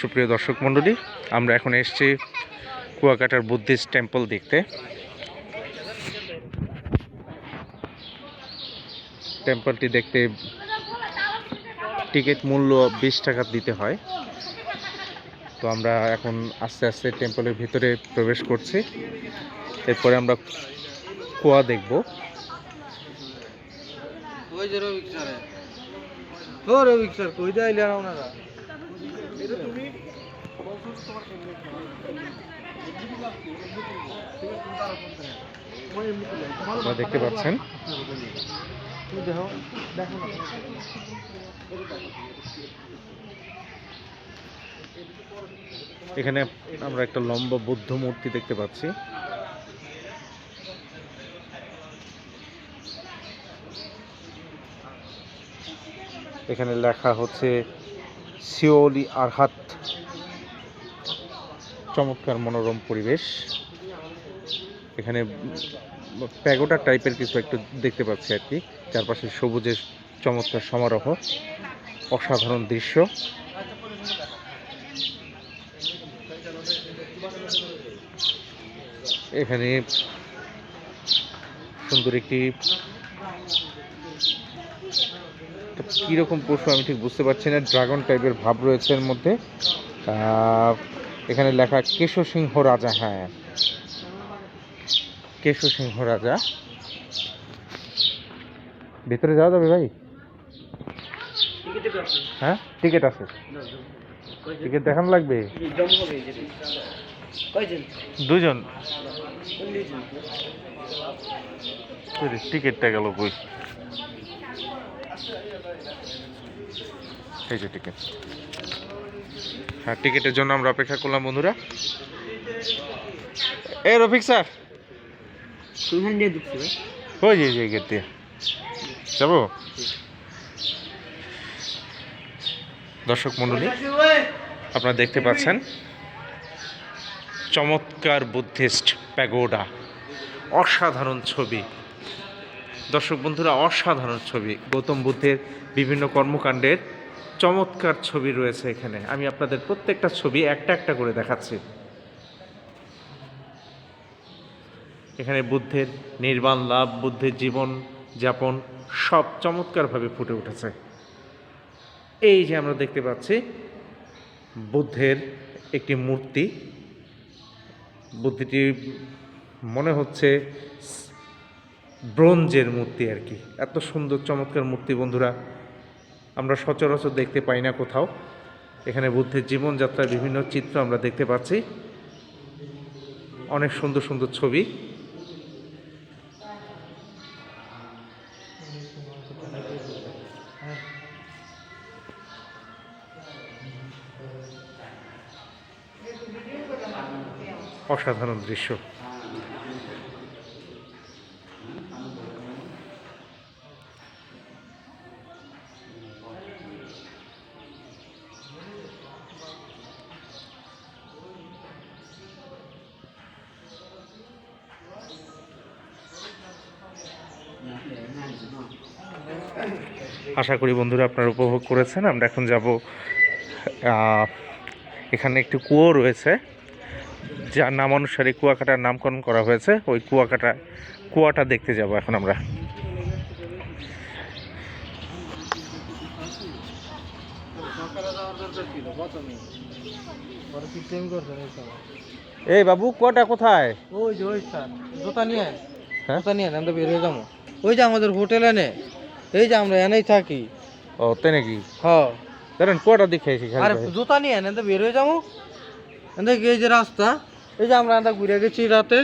সুপ্রিয় দর্শক মণ্ডলী, আমরা এখন এসেছি কুয়াকাটার বুদ্ধিস্ট টেম্পল দেখতে। টেম্পলটি দেখতে টিকিট মূল্য বিশ টাকা দিতে হয়। তো আমরা এখন আস্তে আস্তে টেম্পলের ভিতরে প্রবেশ করছি। এরপরে আমরা কুয়া দেখব। ওই যে স্যার। কই আপনারা দেখতে পাচ্ছেন? এখানে আমরা একটা লম্বা বুদ্ধ মূর্তি দেখতে পাচ্ছি। এখানে লেখা হচ্ছে সিওলি আরহাত। চমৎকার মনোরম পরিবেশ। এখানে প্যাগোটা টাইপের কিছু একটু দেখতে পাচ্ছি আর কি। চারপাশে সবুজের চমৎকার সমারোহ। অসাধারণ দৃশ্য। এখানে সুন্দর একটি কীরকম পশু আমি ঠিক বুঝতে পারছি না। ড্রাগন টাইপের ভাব রয়েছে এর মধ্যে। এখানে লেখা কেশো সিংহ রাজা হ্যাঁ। কেশো সিংহ রাজা। ভেতরে যাওয়া যাবে ভাই? হ্যাঁ টিকিট আছে। টিকিট দেখানো লাগবে? দুজন? টিকিটটা গেল বই এই যে টিকিট হ্যাঁ টিকিটের জন্য আমরা অপেক্ষা করলাম বন্ধুরা। এ রফিক স্যার। ওই যে যে গেট দিয়ে। যাব? দর্শক মণ্ডলী আপনারা দেখতে পাচ্ছেন চমৎকার বুদ্ধিস্ট প্যাগোডা। অসাধারণ ছবি। দর্শক বন্ধুরা অসাধারণ ছবি। গৌতম বুদ্ধের বিভিন্ন কর্মকাণ্ডের চমৎকার ছবি রয়েছে এখানে। আমি আপনাদের প্রত্যেকটা ছবি একটা একটা করে দেখাচ্ছি। এখানে বুদ্ধের নির্বাণ লাভ, বুদ্ধের জীবন যাপন সব চমৎকারভাবে ফুটে উঠেছে। এই যে আমরা দেখতে পাচ্ছি, বুদ্ধের একটি মূর্তি। বুদ্ধিটি মনে হচ্ছে ব্রোঞ্জের মূর্তি আর কি। এত সুন্দর, চমৎকার মূর্তি, বন্ধুরা। আমরা সচরাচর দেখতে পাই না কোথাও। এখানে বুদ্ধের জীবনযাত্রার বিভিন্ন চিত্র আমরা দেখতে পাচ্ছি। অনেক সুন্দর সুন্দর ছবি। অসাধারণ দৃশ্য। আশা করি বন্ধুরা আপনারা উপভোগ করেছেন। আমরা এখন যাব এখানে একটি কুয়ো রয়েছে যার নাম অনুসারে কুয়াকাটার নামকরণ করা হয়েছে। ওই কুয়াকাটা কুয়াটা দেখতে যাব এখন আমরা। এই বাবু কুয়াটা কোথায়? ওই যে ওই স্যার জুতা নিয়ে। হ্যাঁ? নিয়ে আমরা বের হয়ে যাব। ওই যে আমাদের হোটেল এনে এই যে আমরা এনেই থাকি। ও তাই নাকি? হ্যাঁ। কুয়াটা দেখে এসি আরে জুতা নিয়ে এনে বের হয়ে যাব। এনে এই যে রাস্তা এই যে আমরা ঘুরে গেছি রাতে।